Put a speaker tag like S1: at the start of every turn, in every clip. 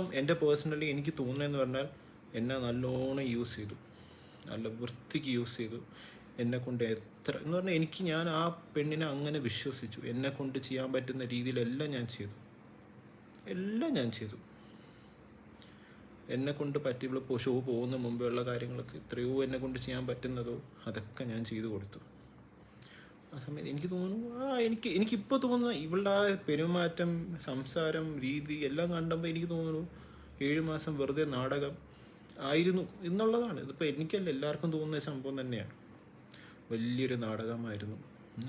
S1: എന്റെ പേഴ്സണലി എനിക്ക് തോന്നുന്നതെന്ന് പറഞ്ഞാൽ എന്നെ നല്ലോണം യൂസ് ചെയ്തു. നല്ല വൃത്തിക്ക് യൂസ് ചെയ്തു. എന്നെ കൊണ്ട് എത്ര എന്ന് പറഞ്ഞാൽ എനിക്ക് ഞാൻ ആ പെണ്ണിനെ അങ്ങനെ വിശ്വസിച്ചു. എന്നെ കൊണ്ട് ചെയ്യാൻ പറ്റുന്ന രീതിയിലെല്ലാം ഞാൻ ചെയ്തു. എല്ലാം ഞാൻ ചെയ്തു. എന്നെ കൊണ്ട് പറ്റി ഇവിടെ ഇപ്പോൾ ഷോ പോകുന്ന മുമ്പെയുള്ള കാര്യങ്ങളൊക്കെ എത്രയോ എന്നെ കൊണ്ട് ചെയ്യാൻ പറ്റുന്നതോ അതൊക്കെ ഞാൻ ചെയ്തു കൊടുത്തു. ആ സമയത്ത് എനിക്ക് തോന്നുന്നു ആ എനിക്ക് എനിക്കിപ്പോൾ തോന്നുന്ന ഇവളുടെ ആ പെരുമാറ്റം സംസാരം രീതി എല്ലാം കണ്ടപ്പോൾ എനിക്ക് തോന്നുന്നു ഏഴ് മാസം വെറുതെ നാടകം ആയിരുന്നു എന്നുള്ളതാണ്. ഇതിപ്പോൾ എനിക്കല്ല എല്ലാവർക്കും തോന്നുന്ന സംഭവം തന്നെയാണ്. വലിയൊരു നാടകമായിരുന്നു.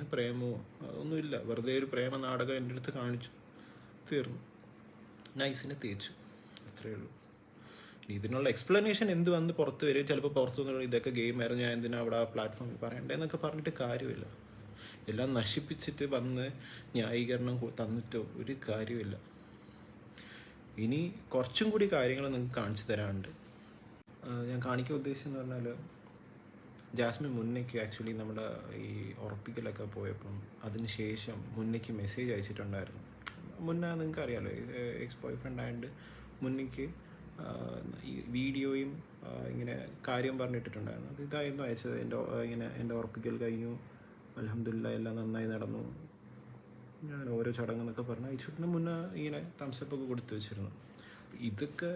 S1: പ്രേമമോ അതൊന്നുമില്ല. വെറുതെ ഒരു പ്രേമ നാടകം എന്റെ അടുത്ത് കാണിച്ചു. തീർന്നു. നൈസിനെ തേച്ചു. അത്രയേ ഉള്ളൂ. ഇതിനുള്ള എക്സ്പ്ലനേഷൻ എന്ത് വന്ന് പുറത്ത് വരും? ചിലപ്പോൾ പുറത്തു നിന്ന് ഇതൊക്കെ ഗെയിം ആയിരുന്നു ഞാൻ എന്തിനാ അവിടെ ആ പ്ലാറ്റ്ഫോമിൽ പറയണ്ടേന്നൊക്കെ പറഞ്ഞിട്ട് കാര്യമില്ല. എല്ലാം നശിപ്പിച്ചിട്ട് വന്ന് ന്യായീകരണം തന്നിട്ടോ ഒരു കാര്യമില്ല ഇനി കുറച്ചും കൂടി കാര്യങ്ങൾ നിങ്ങൾക്ക് കാണിച്ചു തരാനുണ്ട്. ആ, ഞാൻ കാണിക്കാൻ ഉദ്ദേശിച്ചെന്ന് പറഞ്ഞാൽ ജാസ്മിൻ മുന്നേക്ക് ആക്ച്വലി നമ്മുടെ ഈ ഉറപ്പിക്കലൊക്കെ പോയപ്പം അതിന് ശേഷം മുന്നേക്ക് മെസ്സേജ് അയച്ചിട്ടുണ്ടായിരുന്നു. മുന്നേ നിങ്ങൾക്ക് അറിയാലോ എക്സ് ബോയ് ഫ്രണ്ട് ആയതുകൊണ്ട് മുന്നേക്ക് ഈ വീഡിയോയും ഇങ്ങനെ കാര്യം പറഞ്ഞിട്ടിട്ടുണ്ടായിരുന്നു. ഇതായിരുന്നു അയച്ചത്. എന്റെ ഇങ്ങനെ എന്റെ ഉറപ്പിക്കൽ കഴിഞ്ഞു. അലഹമില്ല എല്ലാം നന്നായി നടന്നു. ഞാൻ ഓരോ ചടങ്ങെന്നൊക്കെ പറഞ്ഞു അയച്ചിട്ട് മുന്നേ ഇങ്ങനെ തംസപ്പൊക്കെ കൊടുത്തു വെച്ചിരുന്നു. ഇതൊക്കെ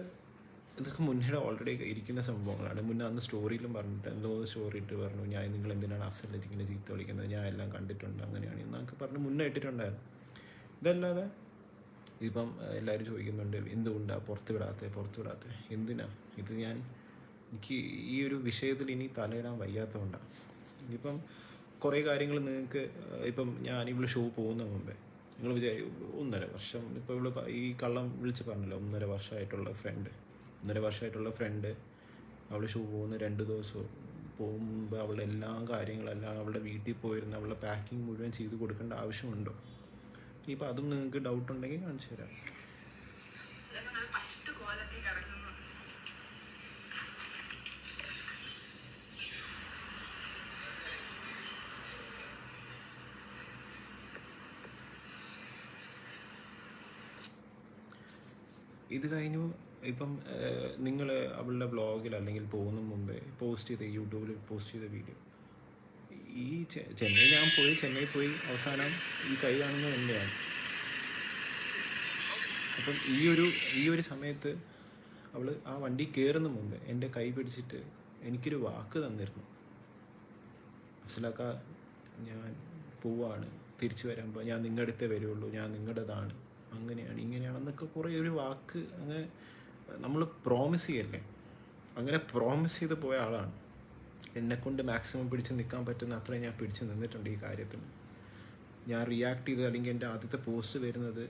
S1: ഇതൊക്കെ മുന്നേ ഓൾറെഡി ഇരിക്കുന്ന സംഭവങ്ങളാണ്. മുന്നേ അന്ന് സ്റ്റോറിയിലും പറഞ്ഞിട്ട് എന്തോ സ്റ്റോറി ഇട്ട് പറഞ്ഞു ഞാൻ നിങ്ങൾ എന്തിനാണ് അഫ്സലിലേക്ക് ഇങ്ങനെ ചീത്ത വിളിക്കുന്നത്? ഞാൻ എല്ലാം കണ്ടിട്ടുണ്ട് അങ്ങനെയാണ്. എന്നൊക്കെ പറഞ്ഞ് മുന്നേ ഇട്ടിട്ടുണ്ടായിരുന്നു. ഇതല്ലാതെ ഇപ്പം എല്ലാവരും ചോദിക്കുന്നുണ്ട് എന്തുകൊണ്ടാണ് പുറത്ത് വിടാത്തത് പുറത്ത് വിടാത്തത് എന്തിനാ? ഇത് ഞാൻ എനിക്ക് ഈ ഒരു വിഷയത്തിൽ ഇനി തലയിടാൻ വയ്യാത്തതുകൊണ്ടാണ് ഇനിയിപ്പം കുറേ കാര്യങ്ങൾ നിങ്ങൾക്ക് ഇപ്പം ഞാൻ ഇവിടെ ഷോ പോകുന്ന മുമ്പേ നിങ്ങൾ വിചാരി ഒന്നര വർഷം ഇപ്പോൾ ഇവിടെ ഈ കള്ളം വിളിച്ച് പറഞ്ഞല്ലോ ഒന്നര വർഷമായിട്ടുള്ള ഫ്രണ്ട് ഒന്നര വർഷമായിട്ടുള്ള ഫ്രണ്ട് അവൾ ഷോ പോകുന്ന രണ്ട് ദിവസവും പോകുമ്പോൾ അവളുടെ എല്ലാ കാര്യങ്ങളെല്ലാം അവളുടെ വീട്ടിൽ പോയിരുന്ന അവളുടെ പാക്കിംഗ് മുഴുവൻ ചെയ്ത് കൊടുക്കേണ്ട ആവശ്യമുണ്ടോ? ഇനിയിപ്പോൾ അതും നിങ്ങൾക്ക് ഡൗട്ട് ഉണ്ടെങ്കിൽ കാണിച്ചു തരാം
S2: ഇതൊക്കെ നല്ല ഫസ്റ്റ് ക്വാളിറ്റി കിടക്കുന്നു
S1: ഇത് കഴിഞ്ഞു. ഇപ്പം നിങ്ങൾ അവളുടെ ബ്ലോഗിൽ അല്ലെങ്കിൽ പോകുന്ന മുമ്പേ പോസ്റ്റ് ചെയ്ത യൂട്യൂബിൽ പോസ്റ്റ് ചെയ്ത വീഡിയോ ഈ ചെന്നൈ ഞാൻ പോയി ചെന്നൈ പോയി. അവസാനം ഈ കൈ കാണുന്നത് എന്റെയാണ് അപ്പം ഈ ഒരു ഈ ഒരു സമയത്ത് അവൾ ആ വണ്ടി കയറുന്ന മുമ്പ് എന്റെ കൈ പിടിച്ചിട്ട് എനിക്കൊരു വാക്ക് തന്നിരുന്നു. മനസ്സിലാക്കാൻ ഞാൻ പോവാണ്. തിരിച്ചു വരുമ്പോൾ ഞാൻ നിങ്ങളുടെ അടുത്തേ വരുള്ളൂ. ഞാൻ നിങ്ങളുടേതാണ് അങ്ങനെയാണ് ഇങ്ങനെയാണെന്നൊക്കെ കുറേ ഒരു വാക്ക് അങ്ങനെ നമ്മൾ പ്രോമിസ് ചെയ്യല്ലേ? അങ്ങനെ പ്രോമിസ് ചെയ്ത് പോയ ആളാണ്. എന്നെക്കൊണ്ട് മാക്സിമം പിടിച്ച് നിൽക്കാൻ പറ്റുന്ന അത്രയും ഞാൻ പിടിച്ച് നിന്നിട്ടുണ്ട് ഈ കാര്യത്തിൽ ഞാൻ റിയാക്ട് ചെയ്ത് അല്ലെങ്കിൽ എന്റെ ആദ്യത്തെ പോസ്റ്റ് വരുന്നത്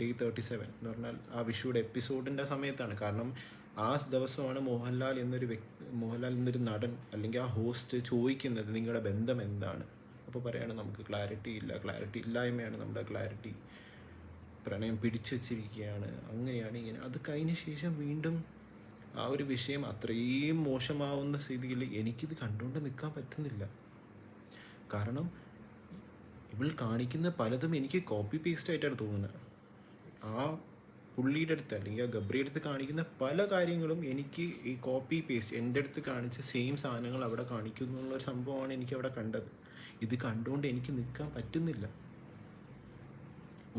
S1: ഡേ തേർട്ടി സെവൻ എന്ന് പറഞ്ഞാൽ ആ വിഷുയുടെ എപ്പിസോഡിന്റെ സമയത്താണ്. കാരണം ആ ദിവസമാണ് മോഹൻലാൽ എന്നൊരു വ്യക്തി മോഹൻലാൽ എന്നൊരു നടൻ അല്ലെങ്കിൽ ആ ഹോസ്റ്റ് ചോദിക്കുന്നത് നിങ്ങളുടെ ബന്ധം എന്താണ്? അപ്പോൾ പറയാണ് നമുക്ക് ക്ലാരിറ്റി ഇല്ല ക്ലാരിറ്റി ഇല്ലായ്മയാണ് നമ്മുടെ ക്ലാരിറ്റി പ്രണയം പിടിച്ചു വച്ചിരിക്കുകയാണ്. അങ്ങനെയാണ് ഇങ്ങനെ. അത് കഴിഞ്ഞ ശേഷം വീണ്ടും ആ ഒരു വിഷയം അത്രയും മോശമാവുന്ന സ്ഥിതിയിൽ എനിക്കിത് കണ്ടുകൊണ്ട് നിൽക്കാൻ പറ്റുന്നില്ല. കാരണം ഇവൾ കാണിക്കുന്ന പലതും എനിക്ക് കോപ്പി പേസ്റ്റ് ആയിട്ടാണ് തോന്നുന്നത്. ആ പുള്ളിയുടെ അടുത്ത് അല്ലെങ്കിൽ ആ ഗബ്രിയുടെ അടുത്ത് കാണിക്കുന്ന പല കാര്യങ്ങളും എനിക്ക് ഈ കോപ്പി പേസ്റ്റ് എന്റെ അടുത്ത് കാണിച്ച സെയിം സാധനങ്ങൾ അവിടെ കാണിക്കുന്നു സംഭവമാണ് എനിക്ക് അവിടെ കണ്ടത്. ഇത് കണ്ടുകൊണ്ട് എനിക്ക് നിൽക്കാൻ പറ്റുന്നില്ല.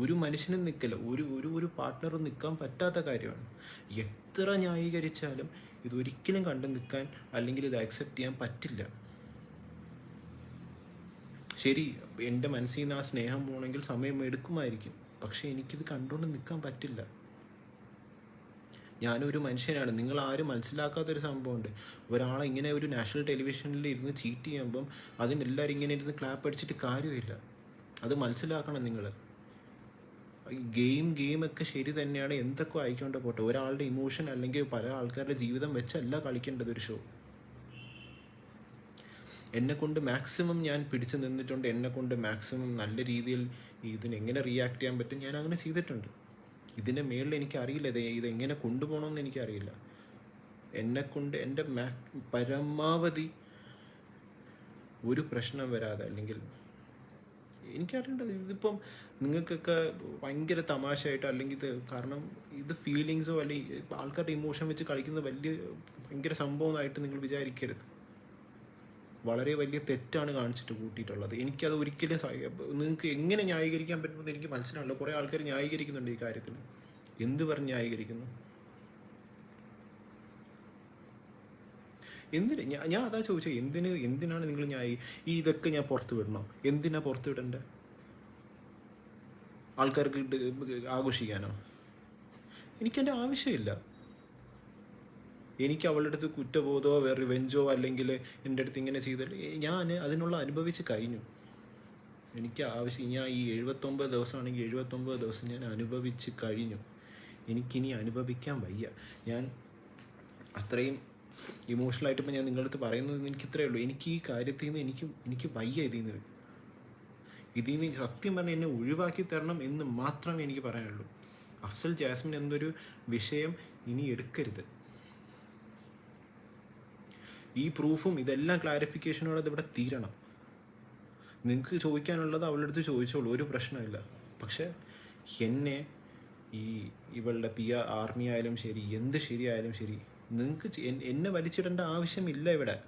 S1: ഒരു മനുഷ്യനും നിൽക്കില്ല ഒരു ഒരു ഒരു പാർട്ട്ണറും നിൽക്കാൻ പറ്റാത്ത കാര്യമാണ്. എത്ര ന്യായീകരിച്ചാലും ഇതൊരിക്കലും കണ്ടു നിൽക്കാൻ അല്ലെങ്കിൽ ഇത് അക്സെപ്റ്റ് ചെയ്യാൻ പറ്റില്ല. ശരി എന്റെ മനസ്സിൽ നിന്ന് ആ സ്നേഹം പോകണമെങ്കിൽ സമയം എടുക്കുമായിരിക്കും. പക്ഷെ എനിക്കിത് കണ്ടുകൊണ്ട് നിൽക്കാൻ പറ്റില്ല. ഞാനൊരു മനുഷ്യനാണ്. നിങ്ങൾ ആരും മനസ്സിലാക്കാത്തൊരു സംഭവമുണ്ട്. ഒരാളെ ഇങ്ങനെ ഒരു നാഷണൽ ടെലിവിഷനിൽ ഇരുന്ന് ചീറ്റ് ചെയ്യുമ്പം അതിനെല്ലാവരും ഇങ്ങനെ ഇരുന്ന് ക്ലാപ്പ് അടിച്ചിട്ട് കാര്യമില്ല. അത് മനസ്സിലാക്കണം നിങ്ങൾ. ഗെയിം ഗെയിം ഒക്കെ ശരി തന്നെയാണ്. എന്തൊക്കെ ആയിക്കൊണ്ട് പോട്ടെ. ഒരാളുടെ ഇമോഷൻ അല്ലെങ്കിൽ പല ആൾക്കാരുടെ ജീവിതം വെച്ചല്ല കളിക്കേണ്ടത് ഒരു ഷോ എന്നെ കൊണ്ട് മാക്സിമം ഞാൻ പിടിച്ചു നിന്നിട്ടുണ്ട്. എന്നെ കൊണ്ട് മാക്സിമം നല്ല രീതിയിൽ ഇതിന് എങ്ങനെ റിയാക്ട് ചെയ്യാൻ പറ്റും ഞാൻ അങ്ങനെ ചെയ്തിട്ടുണ്ട്. ഇതിന്റെ മേളിൽ എനിക്കറിയില്ല ഇത് ഇതെങ്ങനെ കൊണ്ടുപോകണമെന്ന് എനിക്കറിയില്ല. എന്നെ കൊണ്ട് എന്റെ മാ പരമാവധി ഒരു പ്രശ്നം വരാതെ അല്ലെങ്കിൽ എനിക്കറിയണ്ട ഇതിപ്പം നിങ്ങൾക്കൊക്കെ ഭയങ്കര തമാശയായിട്ട് അല്ലെങ്കിൽ ഇത് കാരണം ഇത് ഫീലിങ്സോ അല്ലെങ്കിൽ ആൾക്കാരുടെ ഇമോഷൻ വെച്ച് കളിക്കുന്ന വലിയ ഭയങ്കര സംഭവമായിട്ട് നിങ്ങൾ വിചാരിക്കരുത്. വളരെ വലിയ തെറ്റാണ് കാണിച്ചിട്ട് കൂട്ടിയിട്ടുള്ളത്. എനിക്കത് ഒരിക്കലും നിങ്ങൾക്ക് എങ്ങനെ ന്യായീകരിക്കാൻ പറ്റുമെന്ന് എനിക്ക് മനസ്സിലാണല്ലോ കുറേ ആൾക്കാർ ന്യായീകരിക്കുന്നുണ്ട് ഈ കാര്യത്തിൽ. എന്ത് പറഞ്ഞ് ന്യായീകരിക്കുന്നു? എന്തിന്? ഞാൻ അതാ ചോദിച്ചത് എന്തിന് എന്തിനാണ് നിങ്ങൾ ഞാൻ ഈ ഇതൊക്കെ ഞാൻ പുറത്ത് വിടണം? എന്തിനാ പുറത്ത് വിടണ്ടേ? ആൾക്കാർക്ക് ആഘോഷിക്കാനോ? എനിക്കെന്റെ ആവശ്യമില്ല. എനിക്ക് അവളുടെ അടുത്ത് കുറ്റബോധമോ വേറെ റിവെഞ്ചോ അല്ലെങ്കിൽ എന്റെ അടുത്ത് ഇങ്ങനെ ചെയ്താൽ ഞാൻ അതിനുള്ള അനുഭവിച്ച് കഴിഞ്ഞു. എനിക്ക് ആവശ്യം ഞാൻ ഈ എഴുപത്തൊമ്പത് ദിവസമാണെങ്കിൽ എഴുപത്തൊമ്പത് ദിവസം ഞാൻ അനുഭവിച്ച് കഴിഞ്ഞു. എനിക്കിനി അനുഭവിക്കാൻ വയ്യ. ഞാൻ അത്രയും ഇമോഷണലായിട്ട് ഇപ്പം ഞാൻ നിങ്ങളുടെ അടുത്ത് പറയുന്നത് എനിക്ക് ഇത്രയേ ഉള്ളൂ. എനിക്ക് ഈ കാര്യത്തിൽ നിന്ന് എനിക്ക് എനിക്ക് വയ്യ ഇതിൽ നിന്ന്. ഇതിൽ നിന്ന് സത്യം പറഞ്ഞാൽ എന്നെ ഒഴിവാക്കി തരണം എന്ന് മാത്രമേ എനിക്ക് പറയാനുള്ളൂ. അഫ്സൽ ജാസ്മിൻ എന്നൊരു വിഷയം ഇനി എടുക്കരുത്. ഈ പ്രൂഫും ഇതെല്ലാം ക്ലാരിഫിക്കേഷനോടെ ഇവിടെ തീരണം. നിങ്ങൾക്ക് ചോദിക്കാനുള്ളത് അവളുടെ അടുത്ത് ചോദിച്ചോളൂ ഒരു പ്രശ്നമില്ല. പക്ഷെ എന്നെ ഈ ഇവളുടെ പി ആർമി ആയാലും ശരി എന്ത് ശരിയായാലും ശരി നിങ്ങൾക്ക് എന്നെ വലിച്ചിടേണ്ട ആവശ്യമില്ല ഇവിടെ.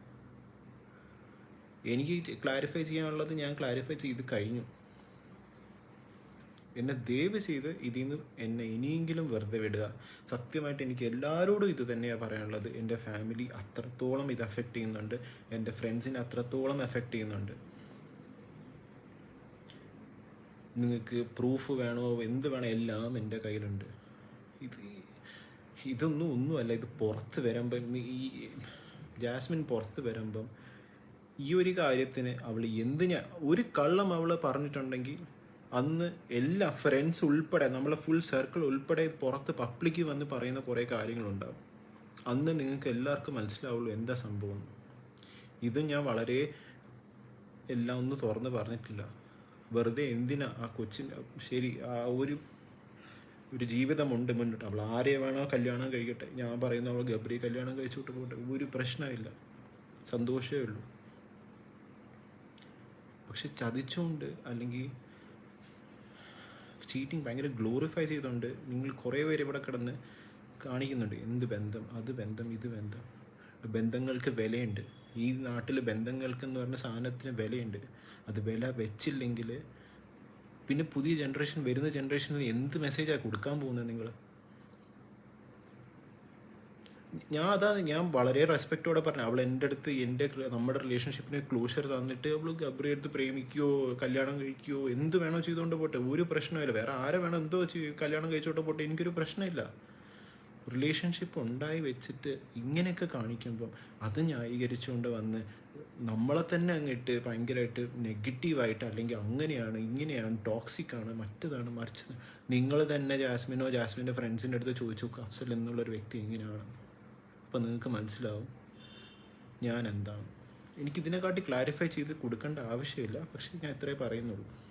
S1: എനിക്ക് ക്ലാരിഫൈ ചെയ്യാനുള്ളത് ഞാൻ ക്ലാരിഫൈ ചെയ്ത് കഴിഞ്ഞു. എന്നെ ദയവ് ചെയ്ത് ഇതിൽ നിന്ന് എന്നെ ഇനിയെങ്കിലും വെറുതെ വിടുക. സത്യമായിട്ട് എനിക്ക് എല്ലാവരോടും ഇത് തന്നെയാണ് പറയാനുള്ളത്. എന്റെ ഫാമിലി അത്രത്തോളം ഇത് അഫക്റ്റ് ചെയ്യുന്നുണ്ട്. എന്റെ ഫ്രണ്ട്സിനെ അത്രത്തോളം എഫക്റ്റ് ചെയ്യുന്നുണ്ട്. നിങ്ങൾക്ക് പ്രൂഫ് വേണോ? എന്ത് വേണോ? എല്ലാം എന്റെ കയ്യിലുണ്ട്. ഇത് ഇതൊന്നും ഒന്നുമല്ല ഇത് പുറത്ത് വരുമ്പം ഈ ജാസ്മിൻ പുറത്ത് വരുമ്പം ഈ ഒരു കാര്യത്തിന് അവൾ എന്തിനാ ഒരു കള്ളം അവൾ പറഞ്ഞിട്ടുണ്ടെങ്കിൽ അന്ന് എല്ലാ ഫ്രണ്ട്സ് ഉൾപ്പെടെ നമ്മളെ ഫുൾ സർക്കിൾ ഉൾപ്പെടെ പുറത്ത് പബ്ലിക്ക് വന്ന് പറയുന്ന കുറേ കാര്യങ്ങളുണ്ടാവും അന്ന് നിങ്ങൾക്ക് എല്ലാവർക്കും മനസ്സിലാവുള്ളൂ എന്താ സംഭവം. ഇത് ഞാൻ വളരെ എല്ലാം ഒന്ന് തുറന്ന് പറഞ്ഞിട്ടില്ല വെറുതെ എന്തിനാ ആ കൊച്ചിന്റെ ശരി ആ ഒരു ഒരു ജീവിതമുണ്ട് മുന്നോട്ട്. അവൾ ആരെ വേണോ കല്യാണം കഴിക്കട്ടെ. ഞാൻ പറയുന്ന അവൾ ഗബ്രി കല്യാണം കഴിച്ചോട്ട് പോകട്ടെ. ഒരു പ്രശ്നമില്ല. സന്തോഷമേ ഉള്ളൂ. പക്ഷെ ചതിച്ചുകൊണ്ട് അല്ലെങ്കിൽ ചീറ്റിംഗ് ഭയങ്കര ഗ്ലോറിഫൈ ചെയ്തുകൊണ്ട് നിങ്ങൾ കുറേ പേര് ഇവിടെ കിടന്ന് കാണിക്കുന്നുണ്ട്. എന്ത് ബന്ധം? അത് ബന്ധം ഇത് ബന്ധം. ബന്ധങ്ങൾക്ക് വിലയുണ്ട്. ഈ നാട്ടിൽ ബന്ധങ്ങൾക്ക് എന്ന് പറഞ്ഞ സാധനത്തിന് വിലയുണ്ട്. അത് വില വെച്ചില്ലെങ്കിൽ പിന്നെ പുതിയ ജനറേഷൻ വരുന്ന ജനറേഷനിൽ എന്ത് മെസ്സേജാണ് കൊടുക്കാൻ പോകുന്നത് നിങ്ങൾ? ഞാൻ അതാ ഞാൻ വളരെ റെസ്പെക്റ്റോടെ പറഞ്ഞു. അവൾ എന്റെ അടുത്ത് എന്റെ നമ്മുടെ റിലേഷൻഷിപ്പിന് ക്ലോഷർ തന്നിട്ട് അവൾ ഗബ്രി എടുത്ത് പ്രേമിക്കുകയോ കല്യാണം കഴിക്കുകയോ എന്ത് വേണോ ചെയ്തുകൊണ്ട് പോട്ടെ. ഒരു പ്രശ്നമില്ല വേറെ ആരെ വേണോ എന്തോ കല്യാണം കഴിച്ചോട്ട് പോട്ടെ. എനിക്കൊരു പ്രശ്നമില്ല. റിലേഷൻഷിപ്പ് ഉണ്ടായി വെച്ചിട്ട് ഇങ്ങനെയൊക്കെ കാണിക്കുമ്പം അത് ന്യായീകരിച്ചുകൊണ്ട് വന്ന് നമ്മളെ തന്നെ അങ്ങിട്ട് ഭയങ്കരമായിട്ട് നെഗറ്റീവായിട്ട് അല്ലെങ്കിൽ അങ്ങനെയാണ് ഇങ്ങനെയാണ് ടോക്സിക് ആണ് മറ്റതാണ് മറിച്ചത് നിങ്ങൾ തന്നെ ജാസ്മിനോ ജാസ്മിന്റെ ഫ്രണ്ട്സിന്റെ അടുത്ത് ചോദിച്ചു അഫ്സൽ എന്നുള്ളൊരു വ്യക്തി എങ്ങനെയാണ്? അപ്പം നിങ്ങൾക്ക് മനസ്സിലാവും ഞാൻ എന്താണ്. എനിക്കിതിനെക്കാട്ടി ക്ലാരിഫൈ ചെയ്ത് കൊടുക്കേണ്ട ആവശ്യമില്ല പക്ഷേ ഞാൻ ഇത്രേ പറയുന്നുള്ളൂ.